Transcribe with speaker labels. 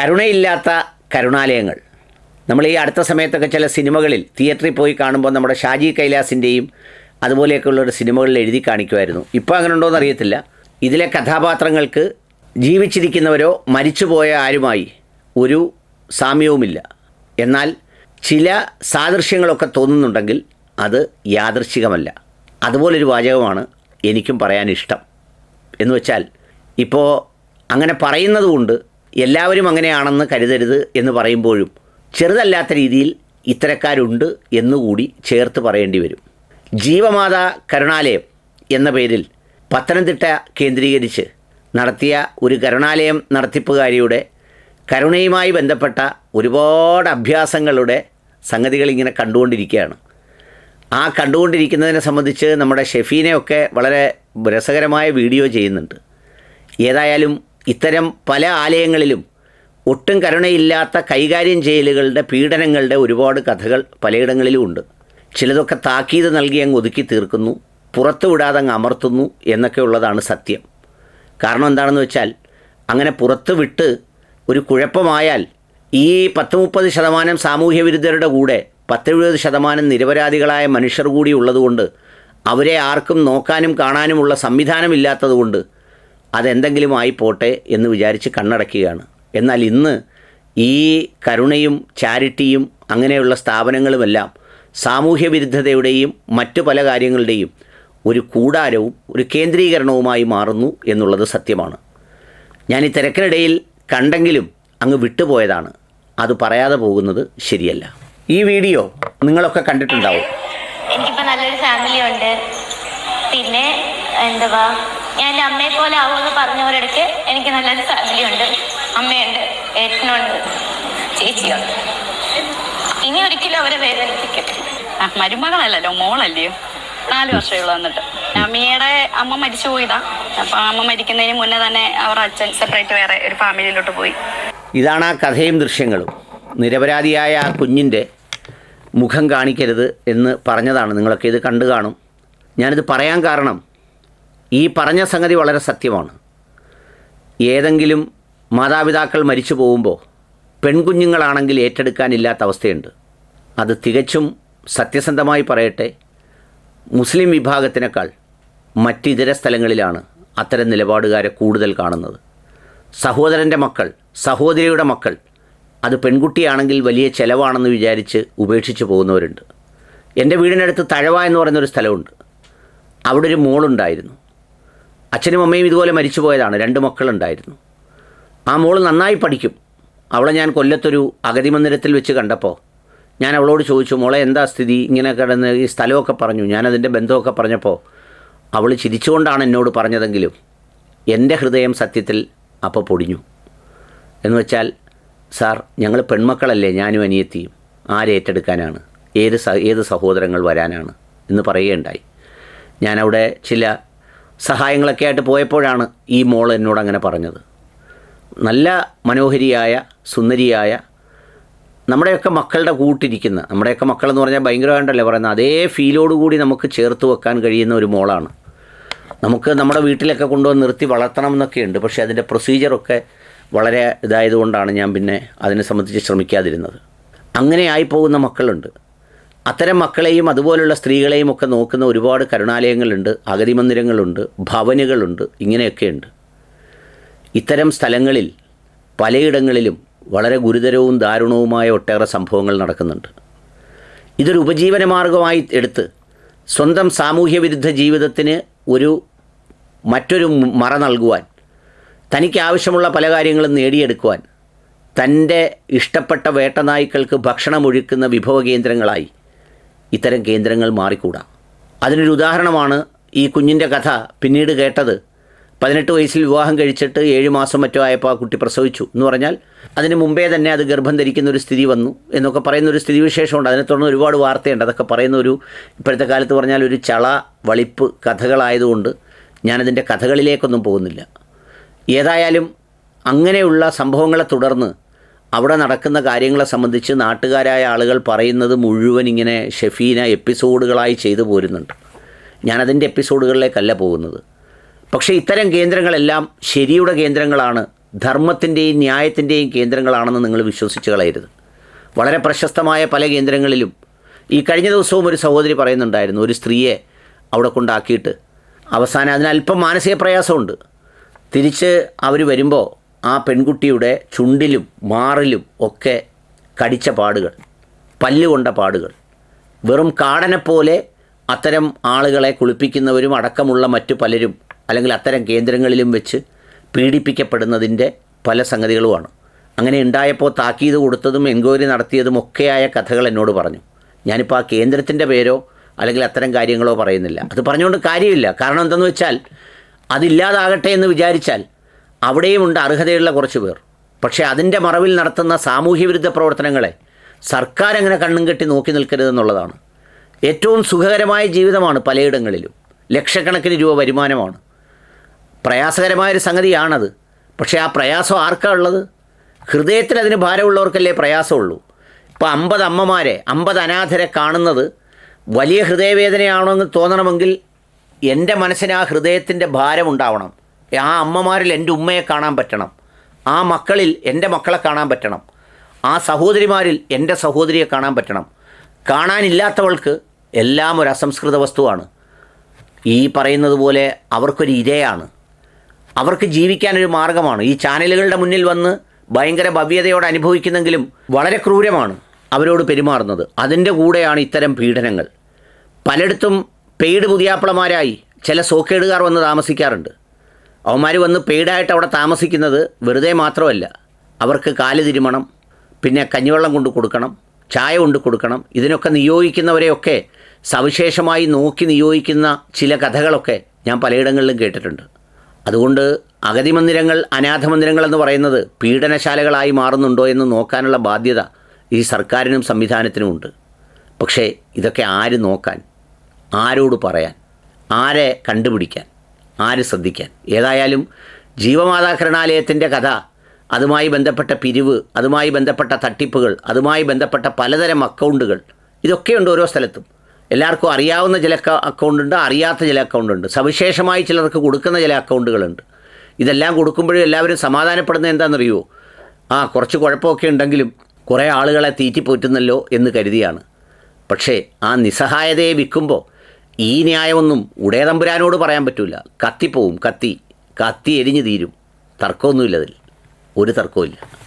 Speaker 1: കരുണയില്ലാത്ത കരുണാലയങ്ങൾ. നമ്മൾ ഈ അടുത്ത സമയത്തൊക്കെ ചില സിനിമകളിൽ തിയേറ്ററിൽ പോയി കാണുമ്പോൾ നമ്മുടെ ഷാജി കൈലാസിന്റെയും അതുപോലെയൊക്കെയുള്ള സിനിമകളിൽ എഴുതി കാണിക്കുമായിരുന്നു. ഇപ്പോൾ അങ്ങനെ ഉണ്ടോയെന്ന് അറിയത്തില്ല ഇതിലെ കഥാപാത്രങ്ങൾക്ക് ജീവിച്ചിരിക്കുന്നവരോ മരിച്ചുപോയ ആരുമായി ഒരു സാമ്യവുമില്ല. എന്നാൽ ചില സാദൃശ്യങ്ങളൊക്കെ തോന്നുന്നുണ്ടെങ്കിൽ അത് യാദൃശ്ചികമല്ല. അതുപോലൊരു വാചകമാണ് എനിക്കും പറയാൻ ഇഷ്ടം എന്ന് വെച്ചാൽ ഇപ്പോൾ അങ്ങനെ പറയുന്നത് കൊണ്ട് എല്ലാവരും അങ്ങനെയാണെന്ന് കരുതരുത് എന്ന് പറയുമ്പോഴും ചെറുതല്ലാത്ത രീതിയിൽ ഇത്തരക്കാരുണ്ട് എന്നുകൂടി ചേർത്ത് പറയേണ്ടി വരും. ജീവമാത കരുണാലയം എന്ന പേരിൽ പത്തനംതിട്ട കേന്ദ്രീകരിച്ച് നടത്തിയ ഒരു കരുണാലയം നടത്തിപ്പുകാരിയുടെ കരുണയുമായി ബന്ധപ്പെട്ട ഒരുപാട് അഭ്യാസങ്ങളുടെ സംഗതികൾ ഇങ്ങനെ കണ്ടുകൊണ്ടിരിക്കുകയാണ്. ആ കണ്ടുകൊണ്ടിരിക്കുന്നതിനെ സംബന്ധിച്ച് നമ്മുടെ ഷെഫീനെയൊക്കെ വളരെ രസകരമായ വീഡിയോ ചെയ്യുന്നുണ്ട്. ഏതായാലും ഇത്തരം പല ആലയങ്ങളിലും ഒട്ടും കരുണയില്ലാത്ത കൈകാര്യം ചെയ്യലുകളുടെ പീഡനങ്ങളുടെ ഒരുപാട് കഥകൾ പലയിടങ്ങളിലും ഉണ്ട്. ചിലതൊക്കെ താക്കീത് നൽകി അങ്ങ് ഒതുക്കി തീർക്കുന്നു പുറത്തു വിടാതെ അങ്ങ് അമർത്തുന്നു എന്നൊക്കെ ഉള്ളതാണ് സത്യം. കാരണം എന്താണെന്ന് വെച്ചാൽ അങ്ങനെ പുറത്തു വിട്ട് ഒരു കുഴപ്പമായാൽ ഈ പത്ത് മുപ്പത് ശതമാനം സാമൂഹ്യ വിരുദ്ധരുടെ കൂടെ പത്തെഴുപത് ശതമാനം നിരപരാധികളായ മനുഷ്യർ കൂടി ഉള്ളതുകൊണ്ട് അവരെ ആർക്കും നോക്കാനും കാണാനുമുള്ള സംവിധാനമില്ലാത്തതുകൊണ്ട് അതെന്തെങ്കിലും ആയി പോട്ടെ എന്ന് വിചാരിച്ച് കണ്ണടക്കുകയാണ്. എന്നാൽ ഇന്ന് ഈ കരുണയും ചാരിറ്റിയും അങ്ങനെയുള്ള സ്ഥാപനങ്ങളുമെല്ലാം സാമൂഹ്യ വിരുദ്ധതയുടെയും മറ്റു പല കാര്യങ്ങളുടെയും ഒരു കൂടാരവും ഒരു കേന്ദ്രീകരണവുമായി മാറുന്നു എന്നുള്ളത് സത്യമാണ്. ഞാൻ ഈ തിരക്കിനിടയിൽ കണ്ടെങ്കിലും അങ്ങ് വിട്ടുപോയതാണ്. അത് പറയാതെ പോകുന്നത് ശരിയല്ല. ഈ വീഡിയോ നിങ്ങളൊക്കെ കണ്ടിട്ടുണ്ടാവും.
Speaker 2: എനിക്കിപ്പോൾ നല്ലൊരു ഫാമിലി ഉണ്ട്. പിന്നെ എന്തുവാ? ഞാൻ എന്റെ അമ്മയെ പോലെ ആവുമെന്ന് പറഞ്ഞവരടുക്ക് എനിക്ക് നല്ലൊരു ഫാമിലി ഉണ്ട് അമ്മയുണ്ട് ഏട്ടനുണ്ട് ചേച്ചിയുണ്ട്. ഇനി ഒരിക്കലും അവരെ വേദനിപ്പിക്കും
Speaker 3: ആ, മരുമകളല്ലല്ലോ മോളല്ലയോ നാല് വർഷമേ ഉള്ളൂ വന്നിട്ട്. അമ്മയുടെ അമ്മ മരിച്ചു പോയതാ. അപ്പൊ അമ്മ മരിക്കുന്നതിന് മുന്നേ തന്നെ അവർ അച്ഛൻ സെപ്പറേറ്റ് വേറെ ഒരു ഫാമിലിയിലോട്ട് പോയി.
Speaker 1: ഇതാണ് ആ കഥയും ദൃശ്യങ്ങളും. നിരപരാധിയായ ആ കുഞ്ഞിന്റെ മുഖം കാണിക്കരുത് എന്ന് പറഞ്ഞതാണ്. നിങ്ങളൊക്കെ ഇത് കണ്ടു കാണും. ഞാനിത് പറയാൻ കാരണം ഈ പറഞ്ഞ സംഗതി വളരെ സത്യമാണ്. ഏതെങ്കിലും മാതാപിതാക്കൾ മരിച്ചു പോകുമ്പോൾ പെൺകുഞ്ഞുങ്ങളാണെങ്കിൽ ഏറ്റെടുക്കാനില്ലാത്ത അവസ്ഥയുണ്ട്. അത് തികച്ചും സത്യസന്ധമായി പറയട്ടെ മുസ്ലിം വിഭാഗത്തിനേക്കാൾ മറ്റിതര സ്ഥലങ്ങളിലാണ് അത്തരം നിലപാടുകാരെ കൂടുതൽ കാണുന്നത്. സഹോദരന്റെ മക്കൾ സഹോദരിയുടെ മക്കൾ അത് പെൺകുട്ടിയാണെങ്കിൽ വലിയ ചിലവാണെന്ന് വിചാരിച്ച് ഉപേക്ഷിച്ച് പോകുന്നവരുണ്ട്. എന്റെ വീടിനടുത്ത് തഴവ എന്ന് പറയുന്നൊരു സ്ഥലമുണ്ട്. അവിടെ ഒരു മോളുണ്ടായിരുന്നു. അച്ഛനും അമ്മയും ഇതുപോലെ മരിച്ചു പോയതാണ്. രണ്ട് മക്കളുണ്ടായിരുന്നു. ആ മോൾ നന്നായി പഠിക്കും. അവളെ ഞാൻ കൊല്ലത്തൊരു അഗതി മന്ദിരത്തിൽ വെച്ച് കണ്ടപ്പോൾ ഞാൻ അവളോട് ചോദിച്ചു മോളെ എന്താ സ്ഥിതി? ഇങ്ങനെ കിടന്ന് ഈ സ്ഥലമൊക്കെ പറഞ്ഞു. ഞാനതിന്റെ ബന്ധമൊക്കെ പറഞ്ഞപ്പോൾ അവൾ ചിരിച്ചുകൊണ്ടാണ് എന്നോട് പറഞ്ഞതെങ്കിലും എന്റെ ഹൃദയം സത്യത്തിൽ അപ്പോൾ പൊടിഞ്ഞു. എന്ന് വെച്ചാൽ സാർ ഞങ്ങൾ പെൺമക്കളല്ലേ ഞാനും അനിയത്തിയും. ആരേറ്റെടുക്കാനാണ് ഏത് ഏത് സഹോദരങ്ങൾ വരാനാണ്? എന്ന് പറയുകയുണ്ടായി. ഞാനവിടെ ചില സഹായങ്ങളൊക്കെ ആയിട്ട് പോയപ്പോഴാണ് ഈ മോൾ എന്നോട് അങ്ങനെ പറഞ്ഞത്. നല്ല മനോഹരിയായ സുന്ദരിയായ നമ്മുടെയൊക്കെ മക്കളുടെ കൂട്ടിരിക്കുന്ന നമ്മുടെയൊക്കെ മക്കളെന്ന് പറഞ്ഞാൽ ഭയങ്കരമായിട്ടല്ലേ പറയുന്നത് അതേ ഫീലോടുകൂടി നമുക്ക് ചേർത്ത് വെക്കാൻ കഴിയുന്ന ഒരു മോളാണ്. നമുക്ക് നമ്മുടെ വീട്ടിലൊക്കെ കൊണ്ടുവന്ന് നിർത്തി വളർത്തണം എന്നൊക്കെ ഉണ്ട് പക്ഷേ അതിന്റെ പ്രൊസീജിയറൊക്കെ വളരെ ഇതായതുകൊണ്ടാണ് ഞാൻ പിന്നെ അതിനെ സംബന്ധിച്ച് ശ്രമിക്കാതിരുന്നത്. അങ്ങനെ ആയിപ്പോകുന്ന മക്കളുണ്ട്. അത്തരം മക്കളെയും അതുപോലുള്ള സ്ത്രീകളെയും ഒക്കെ നോക്കുന്ന ഒരുപാട് കരുണാലയങ്ങളുണ്ട് അഗതി മന്ദിരങ്ങളുണ്ട് ഭവനുകളുണ്ട് ഇങ്ങനെയൊക്കെയുണ്ട്. ഇത്തരം സ്ഥലങ്ങളിൽ പലയിടങ്ങളിലും വളരെ ഗുരുതരവും ദാരുണവുമായ ഒട്ടേറെ സംഭവങ്ങൾ നടക്കുന്നുണ്ട്. ഇതൊരു ഉപജീവന മാർഗമായി എടുത്ത് സ്വന്തം സാമൂഹ്യ വിരുദ്ധ ജീവിതത്തിന് ഒരു മറ്റൊരു മറ നൽകുവാൻ തനിക്ക് ആവശ്യമുള്ള പല കാര്യങ്ങളും നേടിയെടുക്കുവാൻ തന്റെ ഇഷ്ടപ്പെട്ട വേട്ടനായ്ക്കൾക്ക് ഭക്ഷണമൊഴുക്കുന്ന വിഭവ കേന്ദ്രങ്ങളായി ഇത്തരം കേന്ദ്രങ്ങൾ മാറിക്കൂടാ. അതിനൊരു ഉദാഹരണമാണ് ഈ കുഞ്ഞിന്റെ കഥ പിന്നീട് കേട്ടത്. പതിനെട്ട് വയസ്സിൽ വിവാഹം കഴിച്ചിട്ട് ഏഴ് മാസം മറ്റോ ആയപ്പോൾ ആ കുട്ടി പ്രസവിച്ചു എന്ന് പറഞ്ഞാൽ അതിന് മുമ്പേ തന്നെ അത് ഗർഭം ധരിക്കുന്ന ഒരു സ്ഥിതി വന്നു എന്നൊക്കെ പറയുന്ന ഒരു സ്ഥിതി വിശേഷമുണ്ട് അതിനെ തുടർന്ന് ഒരുപാട് വാർത്തയുണ്ട്. അതൊക്കെ പറയുന്ന ഒരു ഇപ്പോഴത്തെ കാലത്ത് പറഞ്ഞാൽ ഒരു ചള വളിപ്പ് കഥകളായതുകൊണ്ട് ഞാനതിന്റെ കഥകളിലേക്കൊന്നും പോകുന്നില്ല. ഏതായാലും അങ്ങനെയുള്ള സംഭവങ്ങളെ തുടർന്ന് അവിടെ നടക്കുന്ന കാര്യങ്ങളെ സംബന്ധിച്ച് നാട്ടുകാരായ ആളുകൾ പറയുന്നത് മുഴുവൻ ഇങ്ങനെ ഷെഫീന എപ്പിസോഡുകളായി ചെയ്തു പോരുന്നുണ്ട്. ഞാനതിന്റെ എപ്പിസോഡുകളിലേക്കല്ല പോകുന്നത്. പക്ഷേ ഇത്തരം കേന്ദ്രങ്ങളെല്ലാം ശരിയുടെ കേന്ദ്രങ്ങളാണ് ധർമ്മത്തിന്റെയും ന്യായത്തിന്റെയും കേന്ദ്രങ്ങളാണെന്ന് നിങ്ങൾ വിശ്വസിച്ച് കളയരുത്. വളരെ പ്രശസ്തമായ പല കേന്ദ്രങ്ങളിലും ഈ കഴിഞ്ഞ ദിവസവും ഒരു സഹോദരി പറയുന്നുണ്ടായിരുന്നു ഒരു സ്ത്രീയെ അവിടെ കൊണ്ടാക്കിയിട്ട്. അവസാനം അതിന് അല്പം മാനസിക പ്രയാസമുണ്ട്. തിരിച്ച് അവർ വരുമ്പോൾ ആ പെൺകുട്ടിയുടെ ചുണ്ടിലും മാറിലും ഒക്കെ കടിച്ച പാടുകൾ പല്ലുകൊണ്ട പാടുകൾ. വെറും കാടനെപ്പോലെ അത്തരം ആളുകളെ കുളിപ്പിക്കുന്നവരും അടക്കമുള്ള മറ്റു പലരും അല്ലെങ്കിൽ അത്തരം കേന്ദ്രങ്ങളിലും വെച്ച് പീഡിപ്പിക്കപ്പെടുന്നതിന്റെ പല സംഗതികളുമാണ്. അങ്ങനെ ഉണ്ടായപ്പോൾ താക്കീത് കൊടുത്തതും എൻക്വയറി നടത്തിയതും ഒക്കെയായ കഥകൾ എന്നോട് പറഞ്ഞു. ഞാനിപ്പോൾ ആ കേന്ദ്രത്തിന്റെ പേരോ അല്ലെങ്കിൽ അത്തരം കാര്യങ്ങളോ പറയുന്നില്ല. അത് പറഞ്ഞുകൊണ്ട് കാര്യമില്ല. കാരണം എന്തെന്ന് വെച്ചാൽ അതില്ലാതാകട്ടെ എന്ന് വിചാരിച്ചാൽ അവിടെയുമുണ്ട് അർഹതയുള്ള കുറച്ച് പേർ. പക്ഷേ അതിന്റെ മറവിൽ നടത്തുന്ന സാമൂഹ്യ വിരുദ്ധ പ്രവർത്തനങ്ങളെ സർക്കാർ അങ്ങനെ കണ്ണും കെട്ടി നോക്കി നിൽക്കരുതെന്നുള്ളതാണ് ഏറ്റവും സുഖകരമായ ജീവിതമാണ് പലയിടങ്ങളിലും. ലക്ഷക്കണക്കിന് രൂപ വരുമാനമാണ്. പ്രയാസകരമായൊരു സംഗതിയാണത്. പക്ഷേ ആ പ്രയാസം ആർക്കാ ഉള്ളത്? ഹൃദയത്തിൽ അതിന് ഭാരമുള്ളവർക്കല്ലേ പ്രയാസമുള്ളൂ? ഇപ്പോൾ അമ്പത് അമ്മമാരെ അമ്പത് അനാഥരെ കാണുന്നത് വലിയ ഹൃദയവേദനയാണോ എന്ന് തോന്നണമെങ്കിൽ എന്റെ മനസ്സിന് ആ ഹൃദയത്തിന്റെ ഭാരമുണ്ടാവണം. ആ അമ്മമാരിൽ എന്റെ ഉമ്മയെ കാണാൻ പറ്റണം. ആ മക്കളിൽ എന്റെ മക്കളെ കാണാൻ പറ്റണം. ആ സഹോദരിമാരിൽ എന്റെ സഹോദരിയെ കാണാൻ പറ്റണം. കാണാനില്ലാത്തവൾക്ക് എല്ലാം ഒരു അസംസ്കൃത വസ്തുവാണ്. ഈ പറയുന്നത് പോലെ അവർക്കൊരു ഇരയാണ്. അവർക്ക് ജീവിക്കാനൊരു മാർഗമാണ്. ഈ ചാനലുകളുടെ മുന്നിൽ വന്ന് ഭയങ്കര ഭവ്യതയോടെ അനുഭവിക്കുന്നെങ്കിലും വളരെ ക്രൂരമാണ് അവരോട് പെരുമാറുന്നത്. അതിന്റെ കൂടെയാണ് ഇത്തരം പീഡനങ്ങൾ. പലയിടത്തും പെയ്ഡ് പുതിയാപ്പിളമാരായി ചില സോക്കേടുകാർ വന്ന് താമസിക്കാറുണ്ട്. അവന്മാർ വന്ന് പെയ്ഡായിട്ട് അവിടെ താമസിക്കുന്നത് വെറുതെ മാത്രമല്ല. അവർക്ക് കാൽ തിരുമണം പിന്നെ കഞ്ഞിവെള്ളം കൊണ്ട് കൊടുക്കണം ചായ കൊണ്ട് കൊടുക്കണം. ഇതിനൊക്കെ നിയോഗിക്കുന്നവരെയൊക്കെ സവിശേഷമായി നോക്കി നിയോഗിക്കുന്ന ചില കഥകളൊക്കെ ഞാൻ പലയിടങ്ങളിലും കേട്ടിട്ടുണ്ട്. അതുകൊണ്ട് അഗതി മന്ദിരങ്ങൾ അനാഥ മന്ദിരങ്ങൾ എന്ന് പറയുന്നത് പീഡനശാലകളായി മാറുന്നുണ്ടോ എന്ന് നോക്കാനുള്ള ബാധ്യത ഈ സർക്കാരിനും സംവിധാനത്തിനുമുണ്ട് പക്ഷേ ഇതൊക്കെ ആര് നോക്കാൻ ആരോട് പറയാൻ ആരെ കണ്ടുപിടിക്കാൻ? ആര് ശ്രദ്ധിക്കാൻ? ഏതായാലും ജീവമാതാ കരുണാലയത്തിന്റെ കഥ അതുമായി ബന്ധപ്പെട്ട പിരിവ് അതുമായി ബന്ധപ്പെട്ട തട്ടിപ്പുകൾ അതുമായി ബന്ധപ്പെട്ട പലതരം അക്കൗണ്ടുകൾ ഇതൊക്കെയുണ്ട് ഓരോ സ്ഥലത്തും. എല്ലാവർക്കും അറിയാവുന്ന ചില അക്ക- അക്കൗണ്ടുണ്ട് അറിയാത്ത ചില അക്കൗണ്ടുണ്ട്. സവിശേഷമായി ചിലർക്ക് കൊടുക്കുന്ന ചില അക്കൗണ്ടുകളുണ്ട്. ഇതെല്ലാം കൊടുക്കുമ്പോഴും എല്ലാവരും സമാധാനപ്പെടുന്നത് എന്താണെന്നറിയുമോ ആ കുറച്ച് കുഴപ്പമൊക്കെ ഉണ്ടെങ്കിലും കുറേ ആളുകളെ തീറ്റിപ്പോറ്റുന്നല്ലോ എന്ന് കരുതിയാണ്. പക്ഷേ ആ നിസ്സഹായതയെ വിൽക്കുമ്പോൾ ഈ ന്യായമൊന്നും ഉടയതമ്പുരാനോട് പറയാൻ പറ്റില്ല കത്തിപ്പോവും കത്തി. കത്തി എരിഞ്ഞു തീരും. തർക്കമൊന്നുമില്ലതിൽ ഒരു തർക്കവും